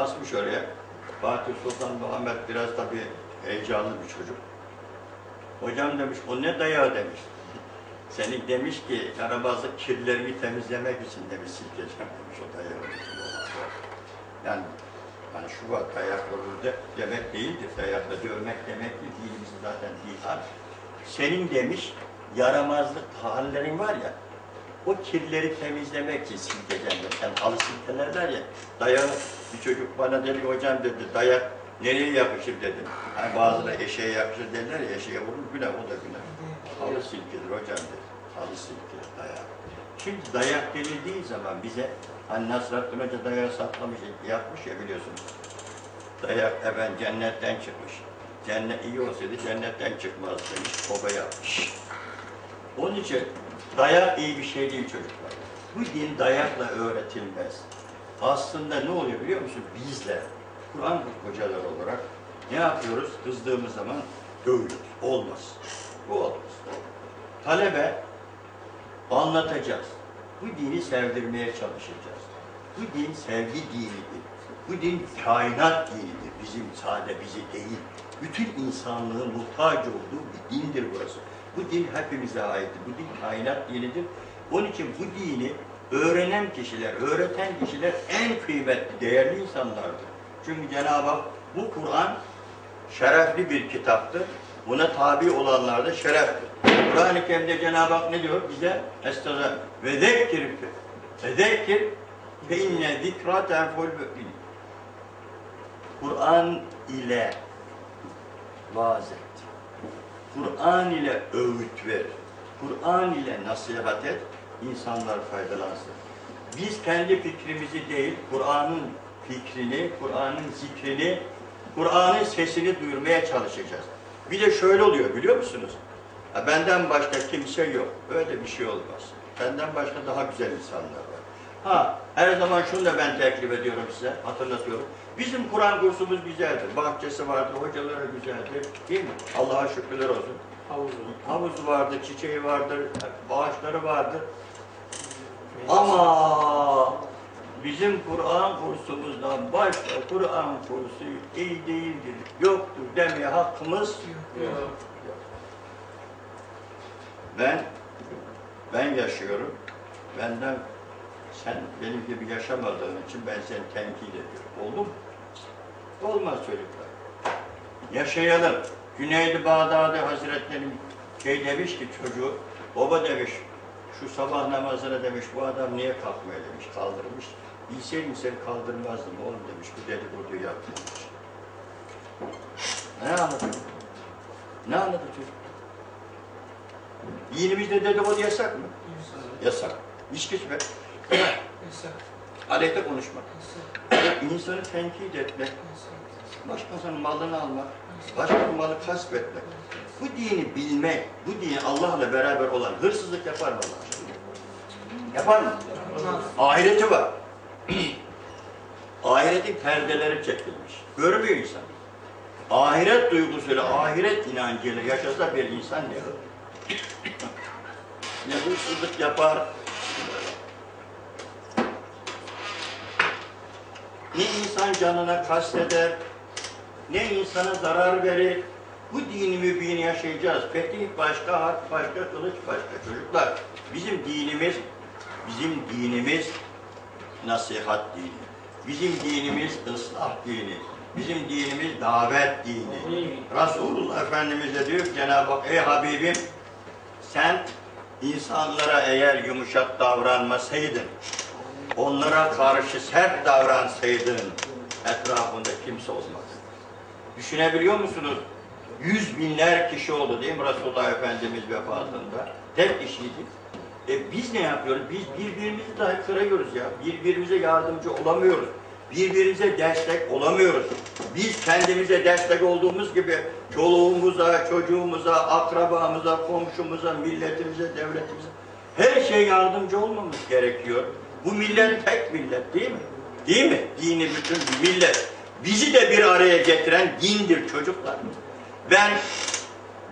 Basmış oraya. Fatih Sultan Muhammed biraz tabii heyecanlı bir çocuk. Hocam demiş, o ne dayağı demiş. Senin demiş ki, yaramazlık kirlerini temizlemek için demiş, silkeceğim demiş o dayağı. Yani, yani şu var, dayak olur de, demek değildir. Dayakla dövmek demek değil, dinimizin zaten değil. Senin demiş, yaramazlık hallerin var ya, o kirleri temizlemek için demiş. Yani halı silkelerler ya, dayağı bir çocuk bana dedi hocam dedi, dayak nereye yapışır dedim. Hani bazıları eşeğe yapışır derler ya, eşeğe vurur günah, o da günah. Halı silkedir hocam dedi. Halı silkedir, dayak. Şimdi dayak denildiği zaman bize, hani Nasrattin Hoca dayağı saklamış, yapmış ya biliyorsunuz. Dayak efendim cennetten çıkmış. Cennet iyi olsaydı cennetten çıkmaz demiş, baba yapmış. Onun için dayak iyi bir şey değil çocuklar. Bu din dayakla öğretilmez. Aslında ne oluyor biliyor musun? Bizler, Kur'an hocalar olarak ne yapıyoruz? Kızdığımız zaman dövüyoruz. Olmaz. Bu olmaz. Talebe anlatacağız. Bu dini sevdirmeye çalışacağız. Bu din sevgi dinidir. Bu din kainat dinidir. Bizim sade bizi değil. Bütün insanlığın muhtaç olduğu bir dindir burası. Bu din hepimize aittir. Bu din kainat dinidir. Onun için bu dini öğrenen kişiler, öğreten kişiler en kıymetli, değerli insanlardır. Çünkü Cenab-ı Hak bu Kur'an şerefli bir kitaptır. Buna tabi olanlar da şereftir. Kur'an-ı Kerim'de Cenab-ı Hak ne diyor bize? Estağfirullah. Ve zekkir ve zekkir fe inne zikra tenful mü'min. Kur'an ile vaaz. Kur'an ile öğüt ver. Kur'an ile nasihat et. insanlar faydalansın. Biz kendi fikrimizi değil, Kur'an'ın fikrini, Kur'an'ın zikrini, Kur'an'ın sesini duyurmaya çalışacağız. Bir de şöyle oluyor biliyor musunuz? Ha, benden başka kimse yok. Böyle bir şey olmaz. Benden başka daha güzel insanlar var. Ha, her zaman şunu da ben teklif ediyorum size, hatırlatıyorum. Bizim Kur'an kursumuz güzeldir. Bahçesi vardır, hocaları güzeldir. Değil mi? Allah'a şükürler olsun. Havuzu. Havuzu vardır, çiçeği vardır, bağışları vardır. Ama bizim Kur'an kursumuzdan başka Kur'an kursu iyi değildir, yoktur demeye hakkımız Yok. Ben, ben yaşıyorum. Benden sen benim gibi yaşamadığın için ben seni tenkit ediyorum. Oldu mu? Olmaz çocuklar. Yaşayalım. Güneydi Bağdadi Hazretleri şey demiş ki çocuğu, baba demiş, şu sabah namazına demiş, bu adam niye kalkmıyor demiş, kaldırmış. Bilseydim seni kaldırmazdım oğlum demiş, bu dedikoduyu yaptı demiş. Ne anladı? Ne anladı çocuk? Dinimizde dedikodu yasak mı? Yasak. İçki içme, Yasak. Aleyhte konuşma, Yasak. insanı tenkit etmek, başkasının malını almak, başkasının malı kasp etmek. Bu dini bilmek, bu dini Allah'la beraber olan hırsızlık yapar mı Allah? Yapar mı? Ahireti var. Ahiretin perdeleri çekilmiş. Görmüyor insan. Ahiret duygusuyla, ahiret inancıyla yaşasa bir insan ne olur? ne hırsızlık yapar, ne insan canına kasteder, ne insana zarar verir. Bu dini mübini yaşayacağız. Fetih başka, harp başka, kılıç başka. Çocuklar, bizim dinimiz, bizim dinimiz nasihat dini. Bizim dinimiz ıslah dini. Bizim dinimiz davet dini. Resulullah Efendimiz de diyor ki Cenab-ı Hak, ey Habibim sen insanlara eğer yumuşak davranmasaydın, onlara karşı sert davransaydın etrafında kimse olmaz. Düşünebiliyor musunuz? Yüz binler kişi oldu değil mi Resulullah Efendimiz vefatında? Tek kişiydi. E biz ne yapıyoruz? Biz birbirimizi dahi kırıyoruz ya. Birbirimize yardımcı olamıyoruz. Birbirimize destek olamıyoruz. Biz kendimize destek olduğumuz gibi çoluğumuza, çocuğumuza, akrabamıza, komşumuza, milletimize, devletimize her şeye yardımcı olmamız gerekiyor. Bu millet tek millet değil mi? Değil mi? Dini bütün bir millet. Bizi de bir araya getiren dindir çocuklar. Ben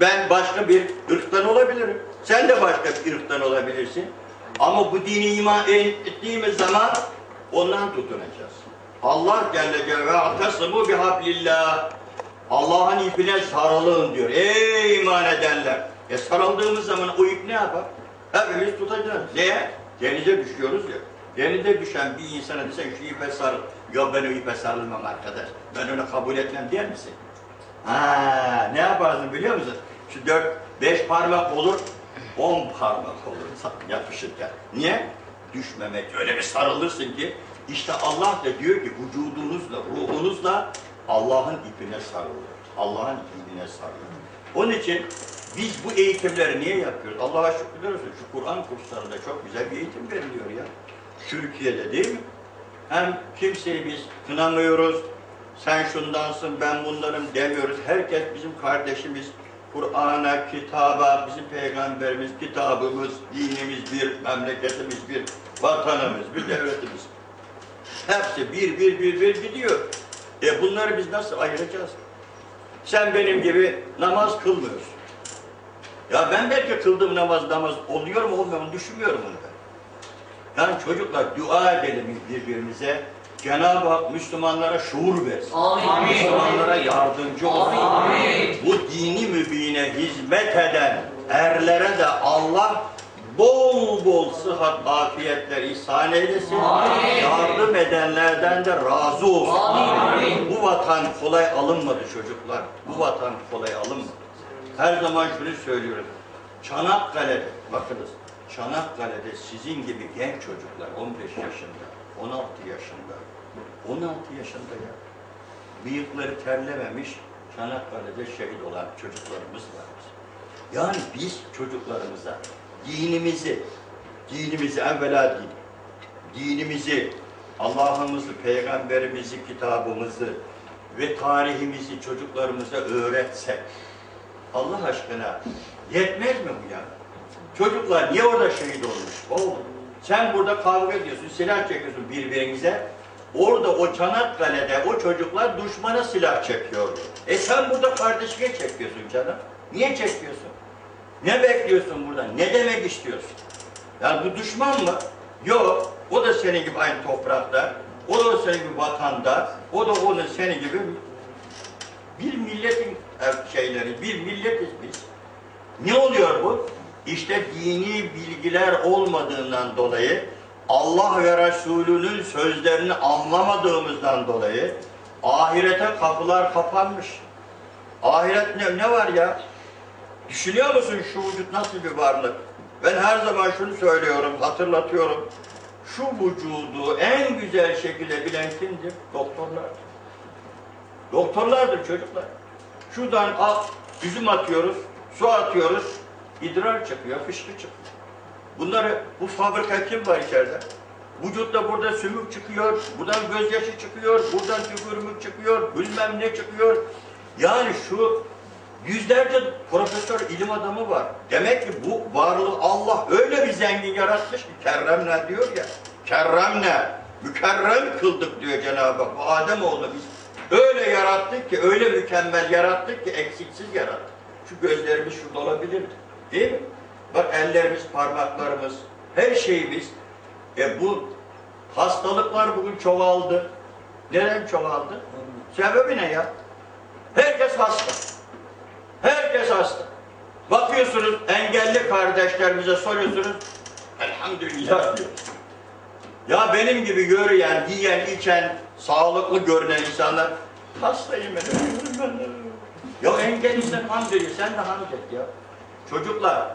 ben başka bir ırktan olabilirim. Sen de başka bir ırktan olabilirsin. Ama bu dini iman ettiğimiz zaman ondan tutunacağız. Allah Celle Celle ve atasimu bihablillah. Allah'ın ipine sarılın diyor. Ey iman edenler. E sarıldığımız zaman o ip ne yapar? Hepimiz tutacağız. Niye? Denize düşüyoruz ya. Denize düşen bir insana desen şu ipe sarıl. Yok ben o ipe sarılmam arkadaş. Ben onu kabul etmem diyer misin? Ha, ne yaparsın biliyor musun? Şu dört, beş parmak olur, on parmak olur yapışırken. Niye? Düşmemek. Öyle bir sarılırsın ki işte Allah da diyor ki vücudunuzla, ruhunuzla Allah'ın ipine sarılın. Allah'ın ipine sarılın. Onun için biz bu eğitimleri niye yapıyoruz? Allah'a şükürler olsun. Şu Kur'an kurslarında çok güzel bir eğitim veriliyor ya. Türkiye'de değil mi? Hem kimseyi biz kınamıyoruz, sen şundansın, ben bunlarım demiyoruz. Herkes bizim kardeşimiz. Kur'an'a, kitaba, bizim peygamberimiz, kitabımız, dinimiz bir, memleketimiz bir, vatanımız bir, devletimiz. Hepsi bir, bir, bir, bir gidiyor. E bunları biz nasıl ayıracağız? Sen benim gibi namaz kılmıyorsun. Ya ben belki kıldığım namaz namaz oluyor mu olmuyor mu düşünmüyorum onu ben. Yani çocuklar dua edelim birbirimize. Cenab-ı Hak Müslümanlara şuur versin. Amin. Müslümanlara yardımcı olsun. Amin. Bu dini mübine hizmet eden erlere de Allah bol bol sıhhat, afiyetler ihsan eylesin. Amin. Yardım edenlerden de razı olsun. Amin. Bu vatan kolay alınmadı çocuklar. Bu vatan kolay alınmadı. Her zaman şunu söylüyorum. Çanakkale'de, bakınız, Çanakkale'de sizin gibi genç çocuklar 15 yaşında, 16 yaşında, 16 yaşında ya, bıyıkları terlememiş Çanakkale'de şehit olan çocuklarımız var. Yani biz çocuklarımıza dinimizi, dinimizi evvela din, dinimizi, Allah'ımızı, peygamberimizi, kitabımızı ve tarihimizi çocuklarımıza öğretsek, Allah aşkına yetmez mi bu ya? Çocuklar niye orada şehit olmuş? Oğlum sen burada kavga ediyorsun, silah çekiyorsun birbirinize. Orada o Çanakkale'de o çocuklar düşmana silah çekiyordu. E sen burada kardeşine çekiyorsun canım. Niye çekiyorsun? Ne bekliyorsun burada? Ne demek istiyorsun? Yani bu düşman mı? Yok. O da senin gibi aynı toprakta. O da senin gibi vatanda. O da onun senin gibi bir milletin şeyleri, bir milletiz biz. Ne oluyor bu? İşte dini bilgiler olmadığından dolayı, Allah ve Resulünün sözlerini anlamadığımızdan dolayı ahirete kapılar kapanmış. Ahiret ne, ne var ya? Düşünüyor musun şu vücut nasıl bir varlık? Ben her zaman şunu söylüyorum, hatırlatıyorum. Şu vücudu en güzel şekilde bilen kimdir? Doktorlardır. Doktorlardır çocuklar. Şuradan al, üzüm atıyoruz, su atıyoruz, idrar çıkıyor, fışkı çıkıyor. Bunları, bu fabrika kim var içeride? Vücutta burada sümük çıkıyor, buradan gözyaşı çıkıyor, buradan tükürmük çıkıyor, bilmem ne çıkıyor. Yani şu yüzlerce profesör ilim adamı var. Demek ki bu varlığı Allah öyle bir zengin yaratmış ki kerremne diyor ya. Kerremne, mükerrem kıldık diyor Cenab-ı Hak. Bu Ademoğlu biz öyle yarattık ki, öyle mükemmel yarattık ki eksiksiz yarattık. Şu gözlerimiz şurada olabilirdi. Değil mi? Bak ellerimiz, parmaklarımız, her şeyimiz. E bu hastalıklar bugün çoğaldı. Neden çoğaldı? Sebebi ne ya? Herkes hasta. Herkes hasta. Bakıyorsunuz engelli kardeşlerimize soruyorsunuz. Elhamdülillah diyor. Ya benim gibi yürüyen, yiyen, içen, sağlıklı görünen insanlar hastayım ben. Ya engelliysen hamd ediyor, sen de hamd et ya. Çocuklar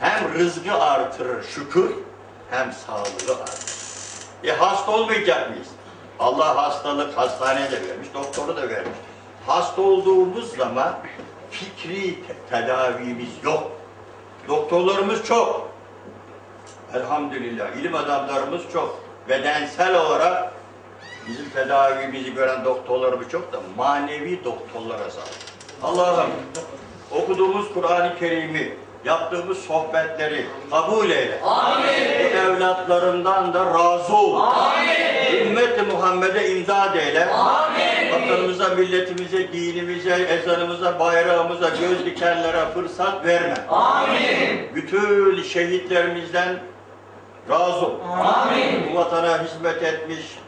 hem rızkı artırır şükür hem sağlığı artırır. E hasta olmayacak mıyız? Allah hastalık hastaneye de vermiş, doktoru da vermiş. Hasta olduğumuz zaman fikri te- tedavimiz yok. Doktorlarımız çok. Elhamdülillah. ilim adamlarımız çok. Bedensel olarak bizim tedavimizi gören doktorlarımız çok da manevi doktorlara sahip. Allah'ım okuduğumuz Kur'an-ı Kerim'i, yaptığımız sohbetleri kabul eyle. Amin. Bu evlatlarından da razı ol. Amin. Ümmeti Muhammed'e imdad eyle. Amin. Vatanımıza, milletimize, dinimize, ezanımıza, bayrağımıza, göz dikenlere fırsat verme. Amin. Bütün şehitlerimizden razı ol. Amin. Bu vatana hizmet etmiş,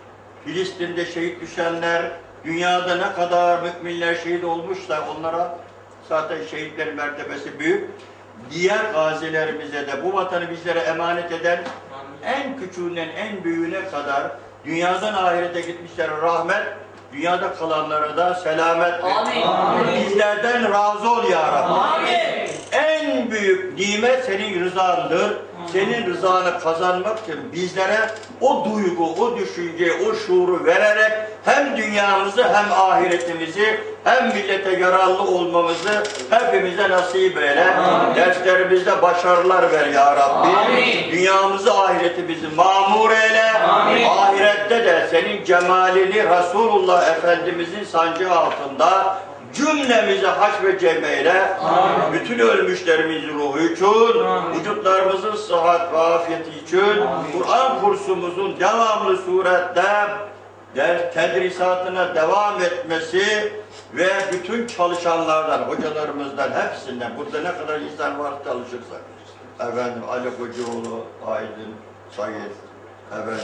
Filistin'de şehit düşenler, dünyada ne kadar müminler şehit olmuşsa onlara zaten şehitlerin mertebesi büyük. Diğer gazilerimize de bu vatanı bizlere emanet eden en küçüğünden en büyüğüne kadar dünyadan ahirete gitmişler rahmet, dünyada kalanlara da selamet. Amin. Bizlerden razı ol ya Rabbi. Amin. En büyük nimet senin rızandır. Senin rızanı kazanmak için bizlere o duygu, o düşünce, o şuuru vererek hem dünyamızı hem ahiretimizi hem millete yararlı olmamızı hepimize nasip eyle. Derslerimizde başarılar ver ya Rabbi. Amin. Dünyamızı ahiretimizi mamur eyle. Amin. Ahirette de senin cemalini Resulullah Efendimizin sancı altında cümlemize haş ve cem eyle. Bütün ölmüşlerimizin ruhu için, vücutlarımızın sıhhat ve afiyeti için, Kur'an kursumuzun devamlı surette ders tedrisatına devam etmesi ve bütün çalışanlardan, hocalarımızdan, hepsinden, burada ne kadar insan var çalışırsak, efendim Ali Kocaoğlu, Aydın, Sayın, efendim,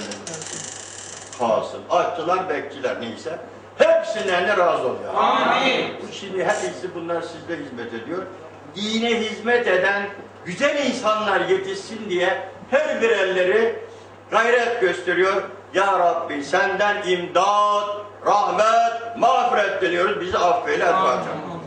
Kasım, aşçılar, bekçiler neyse, hepsinden de razı ol ya. Amin. Şimdi hepsi bunlar sizde hizmet ediyor. Dine hizmet eden güzel insanlar yetişsin diye her birerleri gayret gösteriyor. Ya Rabbi senden imdat, rahmet, mağfiret diliyoruz. Bizi affeyle. Fatiha.